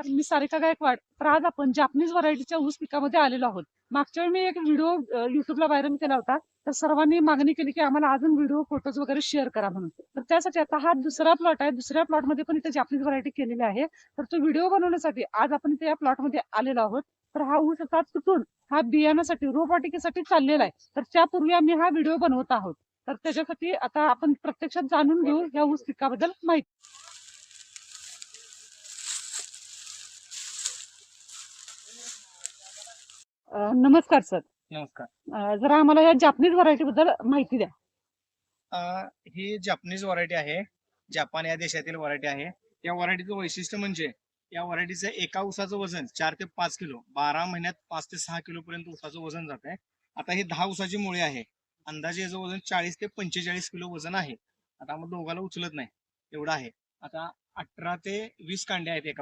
नमस्कार मी सारिका गायकवाड तर आज आपण जापनीज व्हरायटीच्या ऊस पिकामध्ये आलेलो आहोत. मागच्या वेळी मी एक व्हिडिओ युट्यूबला व्हायरल केला होता. तर सर्वांनी मागणी केली की आम्हाला अजून व्हिडिओ फोटोज वगैरे शेअर करा म्हणून. तर त्यासाठी आता हा दुसरा प्लॉट आहे. दुसऱ्या प्लॉटमध्ये पण इथे जापनीज व्हरायटी केलेली आहे. तर तो व्हिडिओ बनवण्यासाठी आज आपण इथे या प्लॉटमध्ये आलेलो आहोत. तर हा ऊस आता तुटून हा बियाण्यासाठी रोपवाटिकेसाठी चाललेला आहे. तर त्यापूर्वी आम्ही हा व्हिडिओ बनवत आहोत. तर त्याच्यासाठी आता आपण प्रत्यक्षात जाणून घेऊ या ऊस पिकाबद्दल माहिती. नमस्कार सर. नमस्कार. जरा आम्हाला या जापनीज व्हरायटी बद्दल माहिती द्या. ही जपानीज व्हरायटी आहे. जपान या देशातील व्हरायटी आहे. या व्हरायटीचं वैशिष्ट्य म्हणजे या व्हरायटीचं एका उसाचं वजन चार ते पाच किलो बारा महिन्यात पाच ते सहा किलो पर्यंत उसाचं वजन जात आहे आता ही दहा उसाची मुळे आहे. अंदाजे याचं वजन चाळीस ते पंचेचाळीस किलो वजन आहे. आता आम्हाला दोघाला उचलत नाही. एवढं आहे. आता अठरा ते वीस कांडे आहेत एका